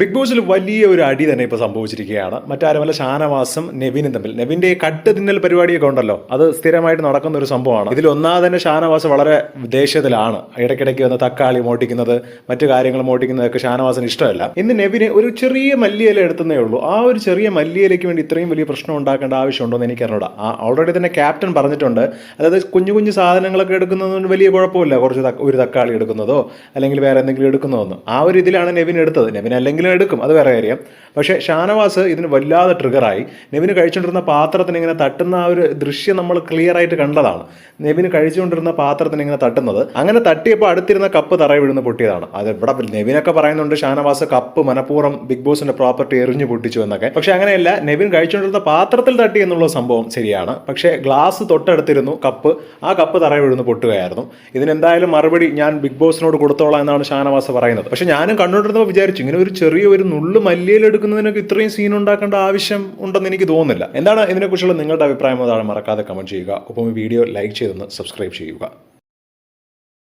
Big ബോസിൽ വലിയ ഒരു അടി തന്നെ ഇപ്പോൾ സംഭവിച്ചിരിക്കുകയാണ്. മറ്റാരുമല്ല ഷാനവാസും നെവിനും തമ്മിൽ. നെവിന്റെ കട്ട് തിന്നൽ പരിപാടിയൊക്കെ ഉണ്ടല്ലോ അത് സ്ഥിരമായിട്ട് നടക്കുന്ന ഒരു സംഭവമാണ്. ഇതിൽ ഒന്നാമത് തന്നെ ഷാനവാസ് വളരെ ദേഷ്യത്തിലാണ്. ഇടയ്ക്കിടയ്ക്ക് വന്ന് തക്കാളി മോട്ടിക്കുന്നത് മറ്റു കാര്യങ്ങൾ മോട്ടിക്കുന്നതൊക്കെ ഷാനവാസിന് ഇഷ്ടമല്ല. ഇന്ന് നെവിന് ഒരു ചെറിയ മല്ലിയില എടുത്തതേ ഉള്ളൂ. ആ ഒരു ചെറിയ മല്ലിയിലേക്ക് വേണ്ടി ഇത്രയും വലിയ പ്രശ്നം ഉണ്ടാക്കേണ്ട ആവശ്യമുണ്ടോ എന്ന് എനിക്കറിഞ്ഞൂടാ ഓൾറെഡി തന്നെ ക്യാപ്റ്റൻ പറഞ്ഞിട്ടുണ്ട്. അതായത് കുഞ്ഞു കുഞ്ഞു സാധനങ്ങളൊക്കെ എടുക്കുന്നതുകൊണ്ട് വലിയ കുഴപ്പമില്ല. കുറച്ച് ഒരു തക്കാളി എടുക്കുന്നതോ അല്ലെങ്കിൽ വേറെ എന്തെങ്കിലും എടുക്കുന്നതോ ആ ഒരു ഇതിലാണ് നെവിൻ എടുത്തത്. നെവിൻ അല്ലെങ്കിലും എടുക്കും. അത് വേറെ കാര്യം. പക്ഷേ ഷാനവാസ് ഇതിന് വല്ലാതെ ട്രിഗറായി നെവിന് കഴിച്ചുകൊണ്ടിരുന്ന പാത്രത്തിന് ഇങ്ങനെ തട്ടുന്ന ആ ഒരു ദൃശ്യം നമ്മൾ ക്ലിയർ ആയിട്ട് കണ്ടതാണ്. നെവിന് കഴിച്ചുകൊണ്ടിരുന്ന പാത്രത്തിന് ഇങ്ങനെ തട്ടുന്നത്. അങ്ങനെ തട്ടിയപ്പോൾ അടുത്തിരുന്ന കപ്പ് തറയിൽ വീഴുന്ന പൊട്ടിയതാണ്. അത് ഇവിടെ നെവിനൊക്കെ പറയുന്നുണ്ട് ഷാനവാസ് കപ്പ് മനഃപൂർവം ബിഗ് ബോസിന്റെ പ്രോപ്പർട്ടി എറിഞ്ഞു പൊട്ടിച്ചു എന്നൊക്കെ. പക്ഷെ അങ്ങനെയല്ല നെവിൻ കഴിച്ചുകൊണ്ടിരുന്ന പാത്രത്തിൽ തട്ടി എന്നുള്ള സംഭവം ശരിയാണ്. പക്ഷേ ഗ്ലാസ് തൊട്ടടുത്തിരുന്നു കപ്പ്. ആ കപ്പ് തറയിൽ വീഴുന്ന പൊട്ടുകയായിരുന്നു. ഇതിനെന്തായാലും മറുപടി ഞാൻ ബിഗ് ബോസിനോട് കൊടുത്തോളാം എന്നാണ് ഷാനവാസ് പറയുന്നത്. പക്ഷെ ഞാനും കണ്ടുകൊണ്ടിരുന്നപ്പോൾ വിചാരിച്ചു ഇങ്ങനെ ഒരു ചെറിയ ഒരു നുള്ളു മല്ലിയിൽ എടുക്കുന്നതിനൊക്കെ ഇത്രയും സീൻ ഉണ്ടാക്കേണ്ട ആവശ്യം ഉണ്ടെന്ന് എനിക്ക് തോന്നുന്നില്ല. എന്താണ് ഇതിനെക്കുറിച്ചുള്ള നിങ്ങളുടെ അഭിപ്രായം? അതാണ് മറക്കാതെ കമന്റ് ചെയ്യുക. ഒപ്പം ഈ വീഡിയോ ലൈക്ക് ചെയ്തൊന്ന് സബ്സ്ക്രൈബ് ചെയ്യുക.